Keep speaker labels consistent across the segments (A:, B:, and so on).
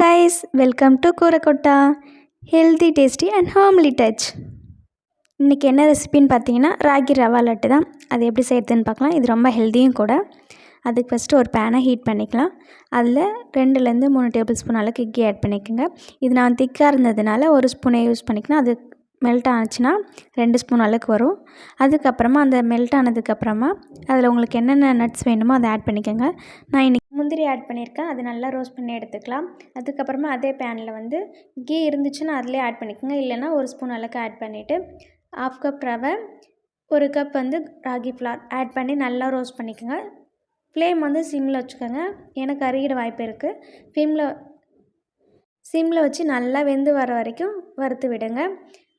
A: Guys welcome to கூரக்கொட்டா healthy tasty and homely touch இன்றைக்கி என்ன ரெசிபின்னு பார்த்தீங்கன்னா ராகி ரவா லட்டு தான். அது எப்படி செய்கிறதுன்னு பார்க்கலாம். இது ரொம்ப ஹெல்த்தியும் கூட. அதுக்கு ஃபஸ்ட்டு ஒரு பேனை ஹீட் பண்ணிக்கலாம். அதில் ரெண்டுலேருந்து மூணு டேபிள் ஸ்பூன் அளவுக்கு கீ ஆட் பண்ணிக்கோங்க. இது நான் திக்காக இருந்ததுனால ஒரு ஸ்பூனை யூஸ் பண்ணிக்கலாம். அது மெல்ட் ஆச்சுன்னா ரெண்டு ஸ்பூன் அளவுக்கு வரும். அதுக்கப்புறமா அந்த மெல்ட் ஆனதுக்கப்புறமா அதில் உங்களுக்கு என்னென்ன நட்ஸ் வேணுமோ அதை ஆட் பண்ணிக்கோங்க. நான் இன்றைக்கி முந்திரி ஆட் பண்ணியிருக்கேன். அது நல்லா ரோஸ்ட் பண்ணி எடுத்துக்கலாம். அதுக்கப்புறமா அதே பேனில் வந்து கீ இருந்துச்சுன்னா அதிலே ஆட் பண்ணிக்கோங்க. இல்லைன்னா ஒரு ஸ்பூன் அளவுக்கு ஆட் பண்ணிவிட்டு ஆஃப் கப் ரவை ஒரு கப் வந்து ராகி ஃப்ளார் ஆட் பண்ணி நல்லா ரோஸ்ட் பண்ணிக்கோங்க. ஃப்ளேம் வந்து சிம்மில் வச்சுக்கோங்க. ஏன்னா கருகிட வாய்ப்பு இருக்குது ஃப்ளேமில் சிம்மில் வச்சு நல்லா வெந்து வர வரைக்கும் வறுத்து விடுங்க.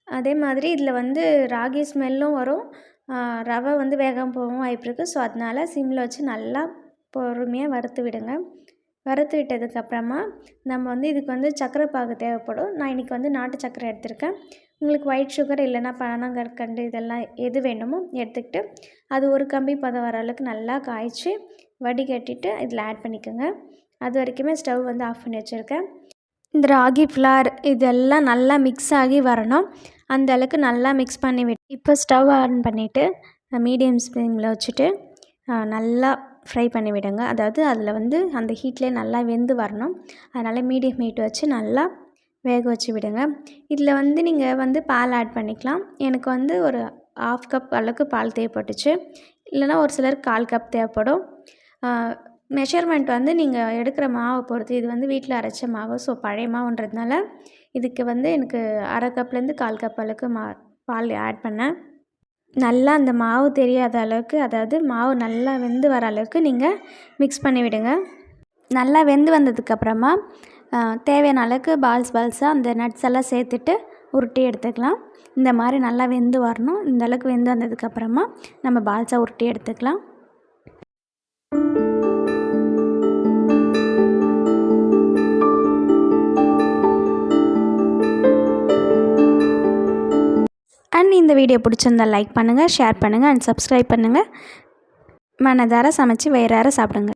A: அதே மாதிரி இதில் வந்து ராகி ஸ்மெல்லும் வரும். ரவை வந்து வேகம் போகவும் வாய்ப்பு இருக்குது ஸோ அதனால் சிம்மில் வச்சு நல்லா பொறுமையாக வறுத்து விடுங்க. வறுத்து விட்டதுக்கப்புறமா நம்ம வந்து இதுக்கு வந்து சர்க்கரை பாகு தேவைப்படும். நான் இன்றைக்கி வந்து நாட்டு சர்க்கரை எடுத்திருக்கேன். உங்களுக்கு ஒயிட் சுகர் இல்லைன்னா பனங்கற்கண்டு இதெல்லாம் எது வேணுமோ எடுத்துக்கிட்டு அது ஒரு கம்பி பதம் வர அளவுக்கு நல்லா காய்ச்சி வடிகட்டிட்டு இதில் ஆட் பண்ணிக்கோங்க. அது வரைக்குமே ஸ்டவ் வந்து ஆஃப் பண்ணி வச்சுருக்கேன். இந்த ராகி ஃப்ளார் இதெல்லாம் நல்லா மிக்ஸ் ஆகி வரணும். அந்த அளவுக்கு நல்லா மிக்ஸ் பண்ணி விட்டு இப்போ ஸ்டவ் ஆன் பண்ணிவிட்டு மீடியம் ஃப்ளேமில் வச்சுட்டு நல்லா ஃப்ரை பண்ணி விடுங்க. அதாவது அதில் வந்து அந்த ஹீட்லேயே நல்லா வெந்து வரணும். அதனால் மீடியம் ஹீட் வச்சு நல்லா வேக வச்சு விடுங்க. இதில் வந்து நீங்கள் வந்து பால் ஆட் பண்ணிக்கலாம். எனக்கு வந்து ஒரு ஆஃப் கப் அளவுக்கு பால் தேவைப்பட்டுச்சு. இல்லைனா ஒரு சிலருக்கு கால் கப் தேவைப்படும். மெஷர்மெண்ட் வந்து நீங்கள் எடுக்கிற மாவை பொறுத்து இது வந்து வீட்டில் அரைச்ச மாவு. ஸோ பழைய மாவுன்றதுனால இதுக்கு வந்து எனக்கு அரை கப்லேருந்து கால் கப் அளவுக்கு மா பால் ஆட் பண்ணேன். நல்லா அந்த மாவு தெரியாத அளவுக்கு அதாவது மாவு நல்லா வெந்து வர அளவுக்கு நீங்கள் மிக்ஸ் பண்ணி விடுங்க. நல்லா வெந்து வந்ததுக்கப்புறமா தேவையான அளவுக்கு பால்ஸ் பால்ஸாக அந்த நட்ஸ் எல்லாம் சேர்த்துட்டு உருட்டி எடுத்துக்கலாம். இந்த மாதிரி நல்லா வெந்து வரணும். இந்த அளவுக்கு வெந்து வந்ததுக்கப்புறமா நம்ம பால்ஸாக உருட்டி எடுத்துக்கலாம். அண்ட் இந்த வீடியோ பிடிச்சிருந்தால் லைக் பண்ணுங்கள் ஷேர் பண்ணுங்கள் அண்ட் சப்ஸ்கிரைப் பண்ணுங்கள் மனதார சமைச்சு வயிறார சாப்பிடுங்க.